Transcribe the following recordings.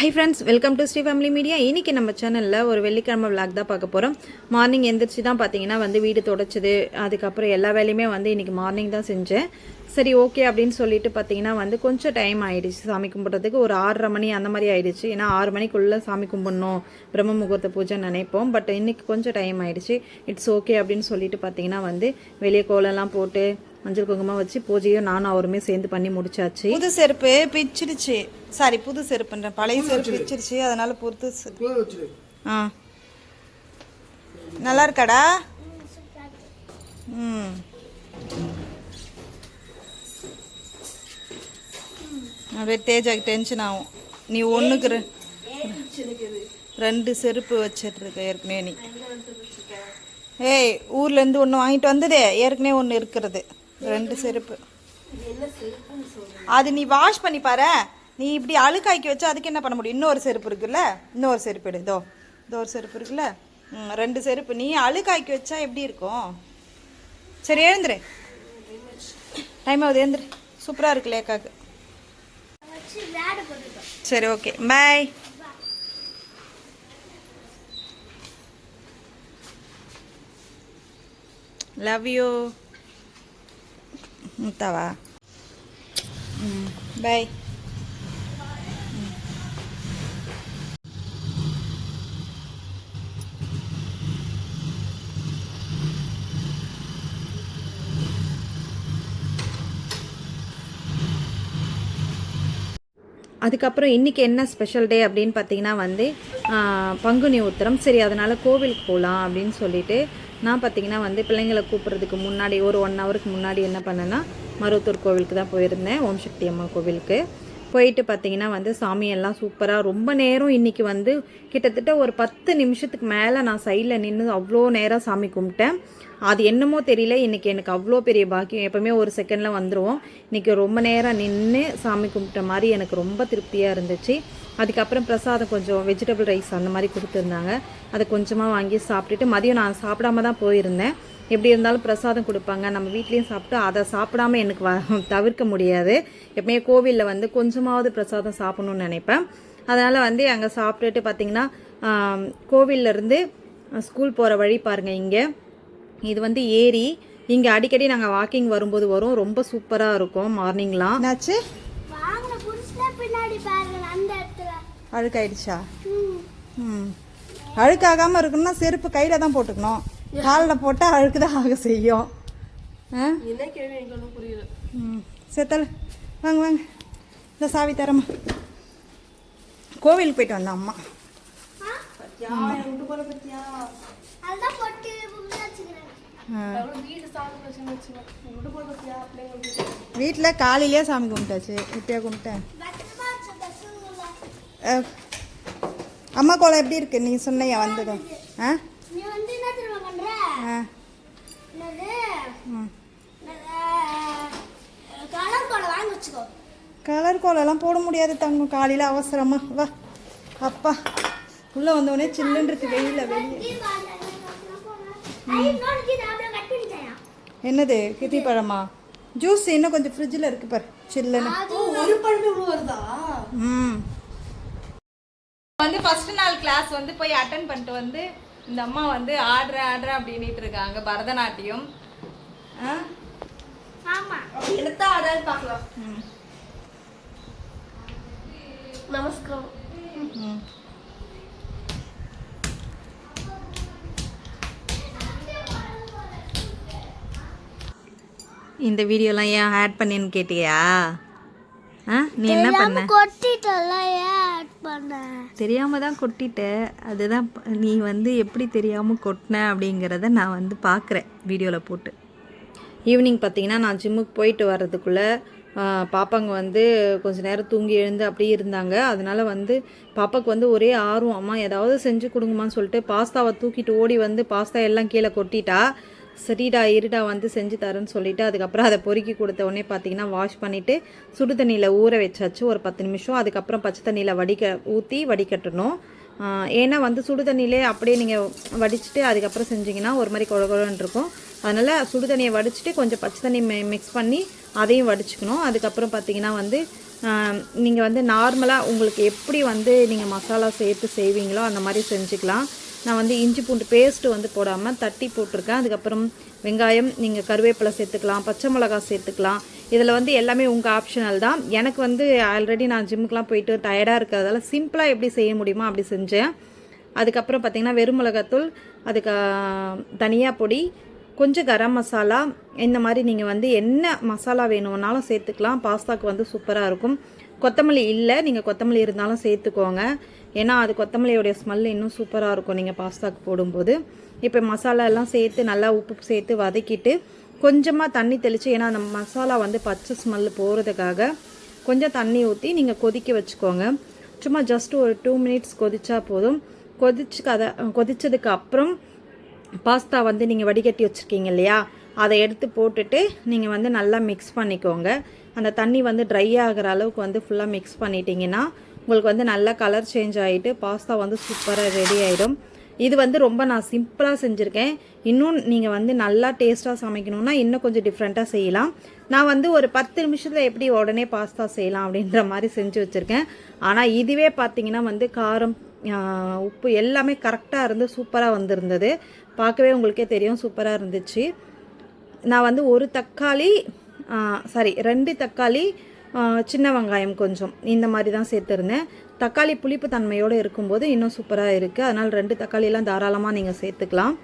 Hi friends welcome to Sri family media இன்றைக்கி நம்ம சேனலில் ஒரு வெள்ளிக்கிழமை விளாக் தான் பார்க்க போகிறோம் மார்னிங் எந்திரிச்சு தான் பார்த்தீங்கன்னா வந்து வீடு தொடச்சது. அதுக்கப்புறம் எல்லா வேலையுமே வந்து இன்றைக்கி மார்னிங் தான் செஞ்சேன். சரி ஓகே அப்படின்னு சொல்லிட்டு பார்த்தீங்கன்னா வந்து கொஞ்சம் டைம் ஆகிடுச்சு சாமி கும்பிட்றதுக்கு ஒரு ஆறரை மணி அந்த மாதிரி ஆயிடுச்சு. ஏன்னா ஆறு மணிக்குள்ளே சாமி கும்பிடணும். பிரம்ம முகூர்த்த பூஜை நினைப்போம். பட் இன்றைக்கி கொஞ்சம் டைம் ஆகிடுச்சு இட்ஸ் ஓகே அப்படின்னு சொல்லிட்டு பார்த்தீங்கன்னா வந்து வெளியே கோலம்லாம் போட்டு மஞ்சள் குங்குமம் வச்சு பூஜையும் நானும் அவருமே சேர்ந்து பண்ணி முடிச்சாச்சு. புது செருப்பு பிச்சிடுச்சு. சாரி புது செருப்புன்றேன். பழைய செருப்பு பிச்சிருச்சு அதனால புது ஆ. நல்லா இருக்காடா? ம். அப்படியே தேஜாக்கு டென்ஷன் ஆகும். நீ ஒன்றுக்கு ரெண்டு செருப்பு வச்சிட்ருக்க ஏற்கனவே நீ. ஏய் ஊர்லேருந்து ஒன்று வாங்கிட்டு வந்ததே. ஏற்கனவே ஒன்று இருக்கிறது. ரெண்டு செருப்பு. அது நீ வாஷ் பண்ணி பாரு. நீ இப்படி அழுக்காக்கி வச்சா அதுக்கு என்ன பண்ண முடியும்? இன்னொரு செருப்பு இருக்குல்ல? இன்னொரு செருப்பு எடு. இதோ. இதோ ஒரு செருப்பு இருக்குல்ல? ம் ரெண்டு செருப்பு. நீ அழுக்காக்கி வச்சா எப்படி இருக்கும்? சரி எழுந்துரு. டைம் ஆகுது எழுந்துரு. சூப்பராக இருக்கு லேக்காக்கு. சரி ஓகே பாய் லவ் யூ முத்தாவா ம் பாய் அதுக்கப்புறம் இன்றைக்கி என்ன ஸ்பெஷல் டே அப்படின்னு பார்த்தீங்கன்னா வந்து பங்குனி உத்திரம். சரி அதனால் கோவிலுக்கு போகலாம் அப்படின்னு சொல்லிட்டு நான் பார்த்தீங்கன்னா வந்து பிள்ளைங்களை கூப்பிட்றதுக்கு முன்னாடி ஒரு ஒன் ஹவருக்கு முன்னாடி என்ன பண்ணேன்னா மருவத்தூர் கோவிலுக்கு தான் போயிருந்தேன் ஓம் சக்தி அம்மா கோவிலுக்கு. போயிட்டு பார்த்தீங்கன்னா வந்து சாமியெல்லாம் சூப்பராக ரொம்ப நேரம் இன்றைக்கி வந்து கிட்டத்தட்ட ஒரு பத்து நிமிஷத்துக்கு மேலே நான் சைடில் நின்று அவ்வளோ நேரம் சாமி கும்பிட்டேன். அது என்னமோ தெரியல இன்றைக்கி எனக்கு அவ்வளோ பெரிய பாக்கியம். எப்போவுமே ஒரு செகண்டில் வந்துடுவோம் இன்றைக்கி ரொம்ப நேரம் நின்று சாமி கும்பிட்ட மாதிரி எனக்கு ரொம்ப திருப்தியாக இருந்துச்சு. அதுக்கப்புறம் பிரசாதம் கொஞ்சம் வெஜிடபிள் ரைஸ் அந்த மாதிரி கொடுத்துருந்தாங்க அதை கொஞ்சமாக வாங்கி சாப்பிட்டுட்டு மதியம் நான் சாப்பிடாம தான் போயிருந்தேன். எப்படி இருந்தாலும் பிரசாதம் கொடுப்பாங்க. நம்ம வீட்லேயும் சாப்பிட்டு அதை சாப்பிடாம எனக்கு வ தவிர்க்க முடியாது. எப்பவுமே கோவிலில் வந்து கொஞ்சமாவது பிரசாதம் சாப்பிடணும்னு நினைப்பேன். அதனால் வந்து அங்கே சாப்பிட்டுட்டு பார்த்தீங்கன்னா கோவிலேருந்து கோவில்ல இருந்து ஸ்கூல் போகிற வழி பாருங்கள் இங்கே. இது வந்து ஏரி. இங்கே அடிக்கடி நாங்கள் வாக்கிங் வரும்போது வரும். ரொம்ப சூப்பராக இருக்கும். மார்னிங்லாம் என்னாச்சு? அழுக்காயிடுச்சா? ம். ம் அழுக்காகாமல் இருக்கணும்னா செருப்பு கையில் தான் போட்டுக்கணும். காலில் போட்டால் அழுக்கு தான் ஆக செய்யும். ஆ? ம். செத்தல் வாங்க வாங்க. இந்த சாவி தரமா. கோவிலுக்கு போயிட்டு வந்தேன் அம்மா. வீட்டில் காலையிலேயே சாமி கும்பிட்டாச்சு. இப்பயா கும்பிட்டேன் பத்திரமா வச்ச பசங்கள அஹ், அம்மா கோலம் எப்படி இருக்கு? நீ சொன்னையா வந்ததும். ஆ ஆ கலர் கோலம்லாம் போட முடியாது தங்கம். காலையில் அவசரமா. வா. அப்பா. உள்ளே வந்தோடனே சில்லுன்னு இருக்கு வெயில வெளியே. என்னது? கித்தி பழமா? ஜூஸ் இன்னும் கொஞ்சம் ஃப்ரிட்ஜில் இருக்கு பாரு. சில்லுன்னு. ம். வந்து ஃபர்ஸ்ட் நாள் கிளாஸ் வந்து போய் அட்டன் பண்ணிட்டு வந்து இந்த அம்மா வந்து ஆடுற ஆடுற அப்படின்ட்டு இருக்காங்க பரதநாட்டியம். நமஸ்காரம். இந்த வீடியோலாம் ஏன் ஆட் பண்ணேன்னு கேட்டியா? ஆ? நீ என்ன பண்ண? கொட்டிட்டல ஆட் பண்ண தெரியாம தான் கொட்டிட்ட. அதுதான் நீ வந்து எப்படி தெரியாமல் கொட்டின அப்படிங்கிறத நான் வந்து பார்க்குறேன் வீடியோவில் போட்டு. ஈவினிங் பார்த்தீங்கன்னா நான் ஜிம்முக்கு போயிட்டு வர்றதுக்குள்ளே பாப்பாங்க வந்து கொஞ்ச நேரம் தூங்கி எழுந்து அப்படியே இருந்தாங்க. அதனால வந்து பாப்பாக்கு வந்து ஒரே ஆர்வம் அம்மா ஏதாவது செஞ்சு கொடுங்கம்மான்னு சொல்லிட்டு பாஸ்தாவை தூக்கிட்டு ஓடி வந்து பாஸ்தா எல்லாம் கீழே கொட்டிட்டா சரிடா இருடா வந்து செஞ்சு தரேன்னு சொல்லிட்டு அதுக்கப்புறம் அதை பொறுக்கி கொடுத்த உடனே பார்த்தீங்கன்னா வாஷ் பண்ணிவிட்டு சுடு தண்ணியில் ஊற வச்சாச்சு ஒரு பத்து நிமிஷம். அதுக்கப்புறம் பச்சை தண்ணியில் வடிக்க ஊற்றி வடிகட்டணும். ஏன்னா வந்து சுடு தண்ணியிலே அப்படியே நீங்கள் வடிச்சிட்டு அதுக்கப்புறம் செஞ்சிங்கன்னா ஒரு மாதிரி குழகுழன்னு இருக்கும். அதனால் சுடு தண்ணியை வடிச்சிட்டு கொஞ்சம் பச்சை தண்ணி மிக்ஸ் பண்ணி அதையும் வடிச்சுக்கணும். அதுக்கப்புறம் பார்த்தீங்கன்னா வந்து நீங்கள் வந்து நார்மலாக உங்களுக்கு எப்படி வந்து நீங்கள் மசாலா சேர்த்து செய்வீங்களோ அந்த மாதிரி செஞ்சுக்கலாம். நான் வந்து இஞ்சி பூண்டு பேஸ்ட்டு வந்து போடாமல் தட்டி போட்டிருக்கேன். அதுக்கப்புறம் வெங்காயம் நீங்கள் கருவேப்பிலை சேர்த்துக்கலாம் பச்சை மிளகாய் சேர்த்துக்கலாம். இதில் வந்து எல்லாமே உங்கள் ஆப்ஷனல் தான். எனக்கு வந்து ஆல்ரெடி நான் ஜிம்முக்கெலாம் போயிட்டு டயர்டாக இருக்கிறதால சிம்பிளாக எப்படி செய்ய முடியுமோ அப்படி செஞ்சேன். அதுக்கப்புறம் பார்த்திங்கன்னா வெறும் மிளகாத்தூள் அதுக்கு தனியா பொடி கொஞ்சம் கரம் மசாலா இந்த மாதிரி நீங்கள் வந்து என்ன மசாலா வேணும்னாலும் சேர்த்துக்கலாம். பாஸ்தாக்கு வந்து சூப்பராக இருக்கும். கொத்தமல்லி இல்லை நீங்கள் கொத்தமல்லி இருந்தாலும் சேர்த்துக்கோங்க. ஏன்னா அது கொத்தமல்லியோடைய ஸ்மெல் இன்னும் சூப்பராக இருக்கும் நீங்கள் பாஸ்தாக்கு போடும்போது. இப்போ மசாலா எல்லாம் சேர்த்து நல்லா உப்பு சேர்த்து வதக்கிட்டு கொஞ்சமாக தண்ணி தெளித்து ஏன்னா அந்த மசாலா வந்து பச்சை ஸ்மெல் போகிறதுக்காக கொஞ்சம் தண்ணி ஊற்றி நீங்கள் கொதிக்க வச்சுக்கோங்க. சும்மா ஜஸ்ட் ஒரு டூ மினிட்ஸ் கொதிச்சா போதும். கொதிச்சு கதை கொதிச்சதுக்கு அப்புறம் பாஸ்தா வந்து நீங்கள் வடிகட்டி வச்சுருக்கீங்க இல்லையா? அதை எடுத்து போட்டுட்டு நீங்கள் வந்து நல்லா மிக்ஸ் பண்ணிக்கோங்க. அந்த தண்ணி வந்து ட்ரை ஆகிற அளவுக்கு வந்து ஃபுல்லாக மிக்ஸ் பண்ணிட்டீங்கன்னா உங்களுக்கு வந்து நல்லா கலர் சேஞ்ச் ஆகிட்டு பாஸ்தா வந்து சூப்பராக ரெடி ஆகிடும் இது வந்து ரொம்ப நான் சிம்பிளாக செஞ்சுருக்கேன். இன்னும் நீங்கள் வந்து நல்லா டேஸ்ட்டாக சமைக்கணுன்னா இன்னும் கொஞ்சம் டிஃப்ரெண்ட்டாக செய்யலாம். நான் வந்து ஒரு பத்து நிமிஷத்தில் எப்படி உடனே பாஸ்தா செய்யலாம் அப்படின்ற மாதிரி செஞ்சு வச்சுருக்கேன். ஆனால் இதுவே பார்த்தீங்கன்னா வந்து காரம் உப்பு எல்லாமே கரெக்டாக இருந்து சூப்பராக வந்திருந்தது. பார்க்கவே உங்களுக்கே தெரியும் சூப்பராக இருந்துச்சு. நான் வந்து ஒரு தக்காளி சாரி ரெண்டு தக்காளி சின்ன வெங்காயம் கொஞ்சம் இந்த மாதிரி தான் சேர்த்துருந்தேன். தக்காளி புளிப்பு தன்மையோடு இருக்கும்போது இன்னும் சூப்பராக இருக்குது அதனால் ரெண்டு தக்காளியெல்லாம் தாராளமாக நீங்கள் சேர்த்துக்கலாம்.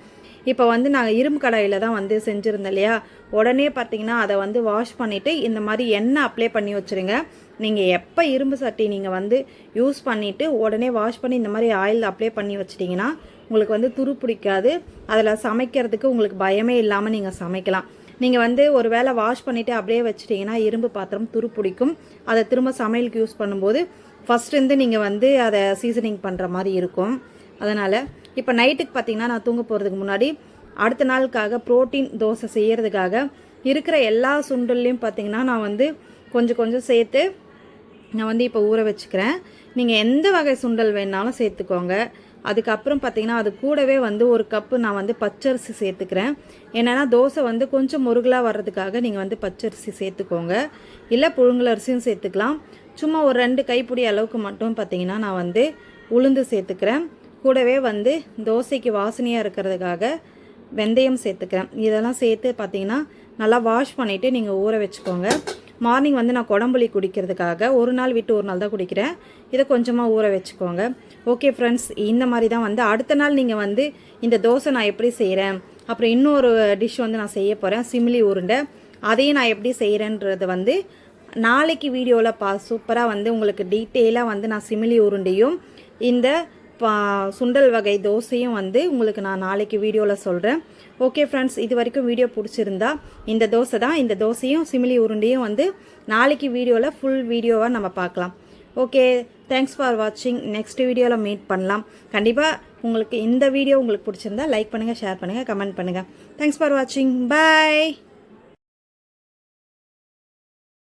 இப்போ வந்து நாங்கள் இரும்பு கடாயில் தான் வந்து செஞ்சுருந்தோம் இல்லையா? உடனே பார்த்தீங்கன்னா அதை வந்து வாஷ் பண்ணிவிட்டு இந்த மாதிரி எண்ணெய் அப்ளை பண்ணி வச்சுருங்க. நீங்கள் எப்போ இரும்பு சட்டி நீங்கள் வந்து யூஸ் பண்ணிவிட்டு உடனே வாஷ் பண்ணி இந்த மாதிரி ஆயில் அப்ளை பண்ணி வச்சிட்டிங்கன்னா உங்களுக்கு வந்து துரு பிடிக்காது. அதில் சமைக்கிறதுக்கு உங்களுக்கு பயமே இல்லாமல் நீங்கள் சமைக்கலாம். நீங்கள் வந்து ஒரு வேளை வாஷ் பண்ணிவிட்டு அப்படியே வச்சிட்டிங்கன்னா இரும்பு பாத்திரம் துரு பிடிக்கும். அதை திரும்ப சமையலுக்கு யூஸ் பண்ணும்போது ஃபஸ்ட்லேருந்து நீங்கள் வந்து அதை சீசனிங் பண்ணுற மாதிரி இருக்கும். அதனால் இப்போ நைட்டுக்கு பார்த்தீங்கன்னா நான் தூங்க போகிறதுக்கு முன்னாடி அடுத்த நாளுக்காக புரோட்டீன் தோசை செய்கிறதுக்காக இருக்கிற எல்லா சுண்டல்லையும் பார்த்தீங்கன்னா நான் வந்து கொஞ்சம் கொஞ்சம் சேர்த்து நான் வந்து இப்போ ஊற வச்சுக்கிறேன். நீங்கள் எந்த வகை சுண்டல் வேணாலும் சேர்த்துக்கோங்க. அதுக்கப்புறம் பார்த்தீங்கன்னா அது கூடவே வந்து ஒரு கப்பு நான் வந்து பச்சரிசி சேர்த்துக்கிறேன். என்னென்னா தோசை வந்து கொஞ்சம் முருகலாக வர்றதுக்காக நீங்கள் வந்து பச்சரிசி சேர்த்துக்கோங்க. இல்லை புழுங்கலரிசியும் சேர்த்துக்கலாம். சும்மா ஒரு ரெண்டு கைப்பிடி அளவுக்கு மட்டும் பார்த்தீங்கன்னா நான் வந்து உளுந்து சேர்த்துக்கிறேன். கூடவே வந்து தோசைக்கு வாசனையாக இருக்கிறதுக்காக வெந்தயம் சேர்த்துக்கிறேன். இதெல்லாம் சேர்த்து பார்த்தீங்கன்னா நல்லா வாஷ் பண்ணிவிட்டு நீங்கள் ஊற வச்சுக்கோங்க. மார்னிங் வந்து நான் குடம்புளி குடிக்கிறதுக்காக ஒரு நாள் விட்டு ஒரு நாள் தான் குடிக்கிறேன். இதை கொஞ்சமாக ஊற வச்சுக்கோங்க. ஓகே ஃப்ரெண்ட்ஸ் இந்த மாதிரி தான் வந்து அடுத்த நாள் நீங்கள் வந்து இந்த தோசை நான் எப்படி செய்கிறேன் அப்புறம் இன்னொரு டிஷ் வந்து நான் செய்ய போகிறேன் சிமிலி உருண்டை. அதையும் நான் எப்படி செய்கிறேன்றது வந்து நாளைக்கு வீடியோவில் பா சூப்பராக வந்து உங்களுக்கு டீட்டெயிலாக வந்து நான் சிமிலி உருண்டையும் இந்த பா சுண்டல் வகை தோசையும் வந்து உங்களுக்கு நான் நாளைக்கு வீடியோவில் சொல்கிறேன் ஓகே ஃப்ரெண்ட்ஸ் இது வரைக்கும் வீடியோ பிடிச்சிருந்தா இந்த தோசை தான். இந்த தோசையும் சிமிலி உருண்டையும் வந்து நாளைக்கு வீடியோவில் ஃபுல் வீடியோவாக நம்ம பார்க்கலாம். ஓகே தேங்க்ஸ் ஃபார் வாட்சிங் நெக்ஸ்ட் வீடியோவில் மீட் பண்ணலாம். கண்டிப்பாக உங்களுக்கு இந்த வீடியோ உங்களுக்கு பிடிச்சிருந்தா லைக் பண்ணுங்கள் ஷேர் பண்ணுங்கள் கமெண்ட் பண்ணுங்கள் தேங்க்ஸ் ஃபார் வாட்சிங் பாய்